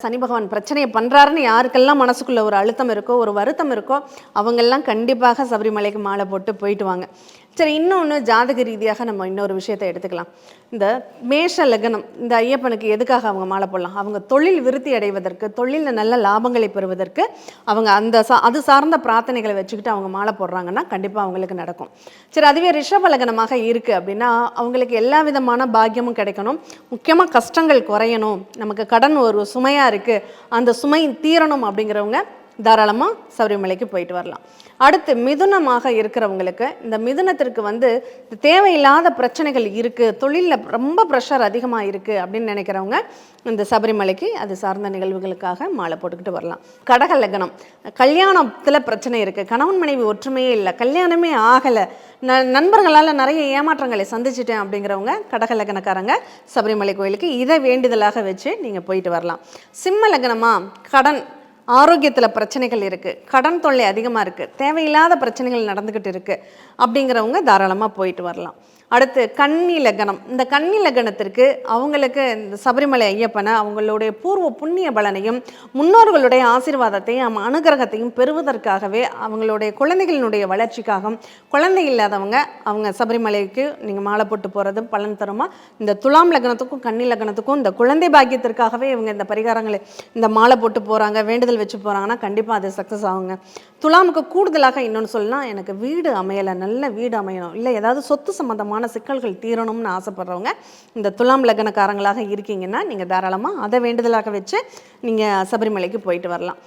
சனி பகவான் பிரச்சனையை பண்ணுறாருன்னு யாருக்கெல்லாம் மனசுக்குள்ள ஒரு அழுத்தம் இருக்கோ ஒரு வருத்தம் இருக்கோ அவங்கெல்லாம் கண்டிப்பாக சபரிமலைக்கு மாலை போட்டு போயிட்டு வாங்க. சரி இன்னொன்று ஜாதக ரீதியாக நம்ம இன்னொரு விஷயத்தை எடுத்துக்கலாம். இந்த மேஷ லக்னம் இந்த ஐயப்பனுக்கு எதுக்காக அவங்க மாலை போடலாம்? அவங்க தொழில் விருத்தி அடைவதற்கு தொழிலில் நல்ல லாபங்களை பெறுவதற்கு அவங்க அந்த சா அது சார்ந்த பிரார்த்தனைகளை வச்சுக்கிட்டு அவங்க மாலை போடுறாங்கன்னா கண்டிப்பாக அவங்களுக்கு நடக்கும். சரி அதுவே ரிஷப லக்னமாக இருக்குது அப்படின்னா அவங்களுக்கு எல்லா விதமான பாக்கியமும் கிடைக்கணும். முக்கியமாக கஷ்டங்கள் குறையணும். நமக்கு கடன் ஒரு சுமையாக இருக்குது அந்த சுமை தீரணும் அப்படிங்கிறவங்க தாராளமாக சபரிமலைக்கு போயிட்டு வரலாம். அடுத்து மிதுனமாக இருக்கிறவங்களுக்கு இந்த மிதுனத்திற்கு வந்து இந்த தேவையில்லாத பிரச்சனைகள் இருக்குது தொழிலில் ரொம்ப ப்ரெஷர் அதிகமாக இருக்குது அப்படின்னு நினைக்கிறவங்க இந்த சபரிமலைக்கு அது சார்ந்த நிகழ்வுகளுக்காக மாலை போட்டுக்கிட்டு வரலாம். கடக லக்னம். கல்யாணத்தில் பிரச்சனை இருக்குது கணவன் மனைவி ஒற்றுமையே இல்லை. கல்யாணமே ஆகலை. ந நண்பர்களால் நிறைய ஏமாற்றங்களை சந்திச்சிட்டேன் அப்படிங்கிறவங்க கடக லக்னக்காரங்க சபரிமலை கோயிலுக்கு இதை வேண்டுதலாக வச்சு நீங்கள் போயிட்டு வரலாம். சிம்ம லக்னமாக கடன். ஆரோக்கியத்தில் பிரச்சனைகள் இருக்குது கடன் தொல்லை அதிகமாக இருக்குது தேவையில்லாத பிரச்சனைகள் நடந்துக்கிட்டு இருக்குது அப்படிங்கிறவங்க தாராளமாக போயிட்டு வரலாம். அடுத்து கன்னி லக்னம் இந்த கன்னி லக்னத்திற்கு அவங்களுக்கு இந்த சபரிமலை ஐயப்பனை அவங்களுடைய பூர்வ புண்ணிய பலனையும் முன்னோர்களுடைய ஆசீர்வாதத்தையும் அனுகிரகத்தையும் பெறுவதற்காகவே அவங்களுடைய குழந்தைகளினுடைய வளர்ச்சிக்காகவும் குழந்தை இல்லாதவங்க அவங்க சபரிமலைக்கு நீங்கள் மாலை போட்டு போகிறது பலன் தருமா? இந்த துலாம் லக்னத்துக்கும் கன்னி லக்னத்துக்கும் இந்த குழந்தை பாக்கியத்திற்காகவே இவங்க இந்த பரிகாரங்களை இந்த மாலை போட்டு போகிறாங்க வேண்டுதல் வச்சு போகிறாங்கன்னா கண்டிப்பாக அது சக்ஸஸ் ஆகுங்க. துலாமுக்கு கூடுதலாக இன்னொன்று சொல்லலாம் எனக்கு வீடு அமையலை நல்ல வீடு அமையணும். இல்லை ஏதாவது சொத்து சம்மந்தமான சிக்கல்கள் தீரணும்னு ஆசைப்படுறவங்க இந்த துலாம் லக்னக்காரங்களாக இருக்கீங்கன்னா நீங்கள் தாராளமாக அதை வேண்டுதலாக வச்சு நீங்கள் சபரிமலைக்கு போயிட்டு வரலாம்.